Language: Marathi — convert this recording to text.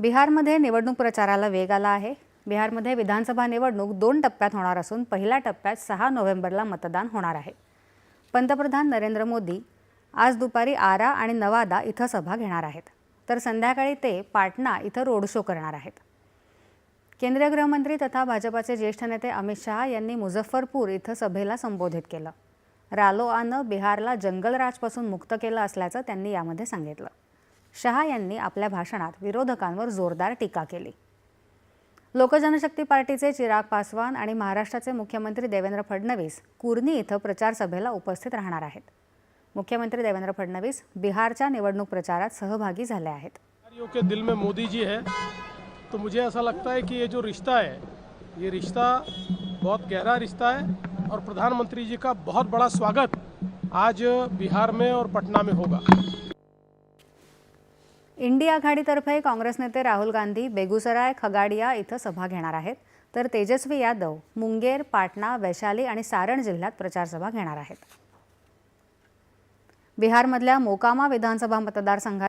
बिहारमध्ये निवडणूक प्रचाराला वेग आला आहे. बिहारमध्ये विधानसभा निवडणूक दोन टप्प्यात होणार असून पहिल्या टप्प्यात सहा नोव्हेंबरला मतदान होणार आहे. पंतप्रधान नरेंद्र मोदी आज दुपारी आरा आणि नवादा इथं सभा घेणार आहेत. तर संध्याकाळी ते पाटणा इथं रोड शो करणार आहेत. केंद्रीय गृहमंत्री तथा भाजपाचे ज्येष्ठ नेते अमित शहा यांनी मुझफ्फरपूर इथं सभेला संबोधित केलं. रालोआनं बिहारला जंगलराजपासून मुक्त केलं असल्याचं त्यांनी यामध्ये सांगितलं. शहा यांनी आपल्या भाषणात विरोधकांवर जोरदार टीका केली. लोकजनशक्ती पार्टीचे चिराग पासवान आणि महाराष्ट्राचे मुख्यमंत्री देवेंद्र फडणवीस कुर्नी इथं प्रचार सभेला उपस्थित राहणार आहेत. मुख्यमंत्री देवेंद्र फडणवीस बिहारच्या निवडणूक प्रचारात सहभागी झाले आहेत. के दिल में मोदी जी है तो मुझे ऐसा लगता है कि ये जो रिश्ता है ये रिश्ता बहुत गहरा रिश्ता है और प्रधानमंत्री जी का बहुत बड़ा स्वागत आज बिहार में और पटना में होगा। इंडिया आघाडीतर्फे काँग्रेस नेते राहुल गांधी बेगुसराय खगाडिया इथं सभा घेणार आहेत. तर तेजस्वी यादव मुंगेर पाटणा वैशाली आणि सारण जिल्ह्यात प्रचारसभा घेणार आहेत. बिहारमधल्या मोकामा विधानसभा मतदारसंघात